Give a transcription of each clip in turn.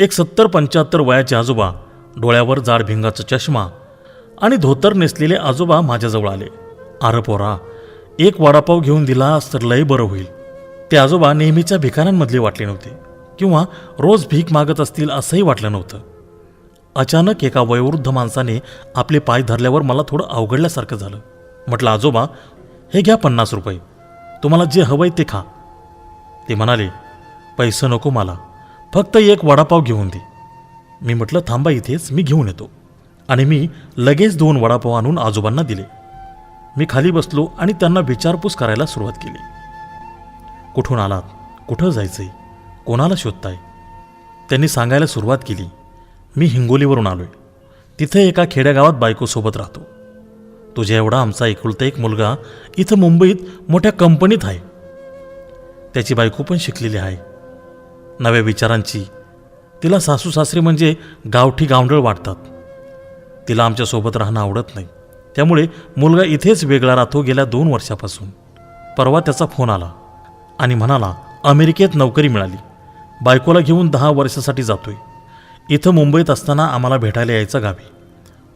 एक सत्तर पंच्याहत्तर वयाचे आजोबा डोळ्यावर जाड भिंगाचा चष्मा आणि धोतर नेसलेले आजोबा माझ्याजवळ आले. आरपोरा पोरा एक वडापाव घेऊन दिलास तर लय बरं होईल. ते आजोबा नेहमीच्या भिकाऱ्यांमधले वाटले नव्हते किंवा रोज भीक मागत असतील असंही वाटलं नव्हतं. अचानक एका वयोवृद्ध माणसाने आपले पाय धरल्यावर मला थोडं अवघडल्यासारखं झालं. म्हटलं आजोबा हे घ्या पन्नास रुपये. तुम्हाला जे हवंय ते खा. ते म्हणाले पैसे नको मला. फक्त एक वडापाव घेऊन दे. मी म्हटलं थांबा इथेच मी घेऊन येतो. आणि मी लगेच दोन वडापाव आणून आजोबांना दिले. मी खाली बसलो आणि त्यांना विचारपूस करायला सुरुवात केली. कुठून आलात? कुठं जायचंय? कोणाला शोधताय? त्यांनी सांगायला सुरुवात केली. मी हिंगोलीवरून आलोय. तिथे एका खेड्यागावात बायकोसोबत राहतो. तुझ्या एवढा आमचा एकुलता एक मुलगा इथं मुंबईत मोठ्या कंपनीत आहे. त्याची बायको पण शिकलेली आहे. नव्या विचारांची. तिला सासू सासरे म्हणजे गावठी गावंडळ वाटतात. तिला आमच्यासोबत राहणं आवडत नाही. त्यामुळे मुलगा इथेच वेगळा राहतो गेल्या दोन वर्षापासून. परवा त्याचा फोन आला आणि म्हणाला अमेरिकेत नोकरी मिळाली. बायकोला घेऊन दहा वर्षासाठी जातोय. इथं मुंबईत असताना आम्हाला भेटायला यायचं गावी.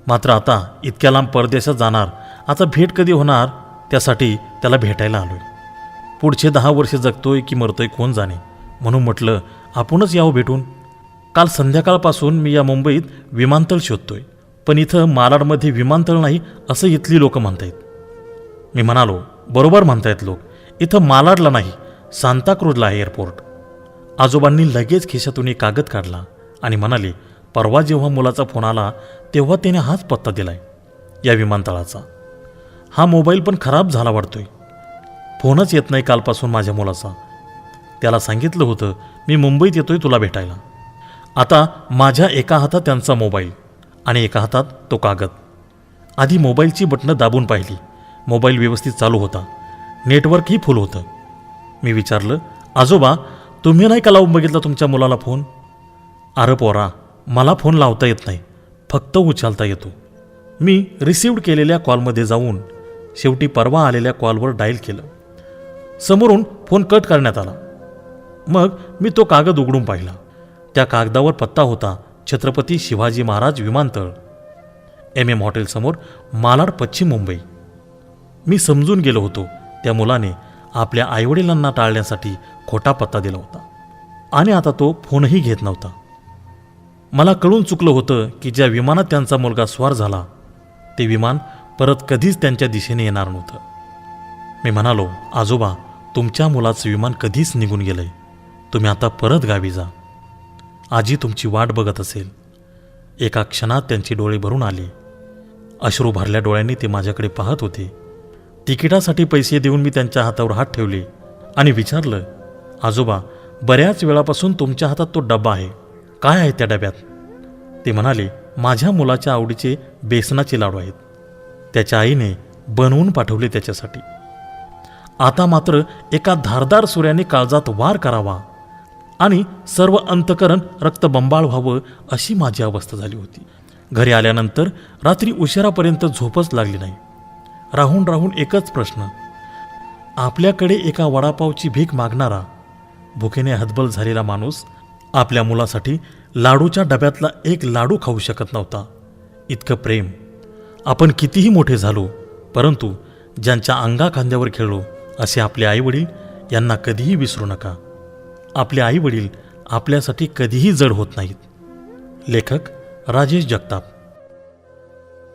मात्र आता इतक्या लांब परदेशात जाणार आता भेट कधी होणार त्यासाठी त्याला भेटायला आलोय. पुढचे दहा वर्ष जगतोय की मरतोय कोण जाणे. म्हणून म्हटलं आपणच यावं भेटून. काल संध्याकाळपासून मी या मुंबईत विमानतळ शोधतोय पण इथं मालाडमध्ये विमानतळ नाही असं इथली लोक म्हणतायत. मी म्हणालो बरोबर म्हणतायत लोक. इथं मालाडला नाही सांताक्रूजला आहे एअरपोर्ट. आजोबांनी लगेच खिशातून एक कागद काढला आणि म्हणाले परवा जेव्हा मुलाचा फोन आला तेव्हा त्याने हाच पत्ता दिलाय या विमानतळाचा. हा मोबाईल पण खराब झाला वाटतोय. फोनच येत नाही कालपासून माझ्या मुलाचा. त्याला सांगितलं होतं मी मुंबईत येतोय तुला भेटायला. आता माझ्या एका हातात त्यांचा मोबाईल आणि एका हातात तो कागद. आधी मोबाईलची बटणं दाबून पाहिली. मोबाईल व्यवस्थित चालू होता. नेटवर्कही फुल होतं. मी विचारलं आजोबा तुम्ही नाही का लावून बघितला तुमच्या मुलाला फोन? अरे पोरा मला फोन लावता येत नाही. फक्त उचलता येतो. मी रिसिव्ड केलेल्या कॉलमध्ये जाऊन शेवटी परवा आलेल्या कॉलवर डायल केलं. समोरून फोन कट करण्यात आला. मग मी तो कागद उघडून पाहिला. त्या कागदावर पत्ता होता छत्रपती शिवाजी महाराज विमानतळ. एम एम हॉटेलसमोर मालाड पश्चिम मुंबई. मी समजून गेलो होतो त्या मुलाने आपल्या आईवडिलांना टाळण्यासाठी खोटा पत्ता दिला होता आणि आता तो फोनही घेत नव्हता. मला कळून चुकलं होतं की ज्या विमानात त्यांचा मुलगा स्वार झाला ते विमान परत कधीच त्यांच्या दिशेने येणार नव्हतं. मी म्हणालो आजोबा तुमच्या मुलाचं विमान कधीच निघून गेलंय. तुम्ही आता परत गावी जा. आजी तुमची वाट बघत असेल. एका क्षणात त्यांची डोळे भरून आले. अश्रू भरल्या डोळ्यांनी ते माझ्याकडे पाहत होते. तिकिटासाठी पैसे देऊन मी त्यांच्या हातावर हात ठेवले आणि विचारलं आजोबा बऱ्याच वेळापासून तुमच्या हातात तो डब्बा आहे. काय आहे त्या डब्यात? ते म्हणाले माझ्या मुलाच्या आवडीचे बेसनाचे लाडू आहेत. त्याच्या आईने बनवून पाठवले त्याच्यासाठी. आता मात्र एका धारदार सूर्याने काळजात वार करावा. आणि सर्व अंतकरण रक्तबंबाळ व्हावं अशी माझी अवस्था झाली होती. घरी आल्यानंतर रात्री उशिरापर्यंत झोपच लागली नाही. राहून राहून एकच प्रश्न आपल्याकडे एका वडापावची भीक मागणारा भुकेने हतबल झालेला माणूस आपल्या मुलासाठी लाडूच्या डब्यातला एक लाडू खाऊ शकत नव्हता. इतकं प्रेम. आपण कितीही मोठे झालो परंतु ज्यांच्या अंगा खांद्यावर खेळलो असे आपले आईवडील यांना कधीही विसरू नका. आपले आईवडील आपल्यासाठी कधीही जड होत नाहीत. लेखक राजेश जगताप.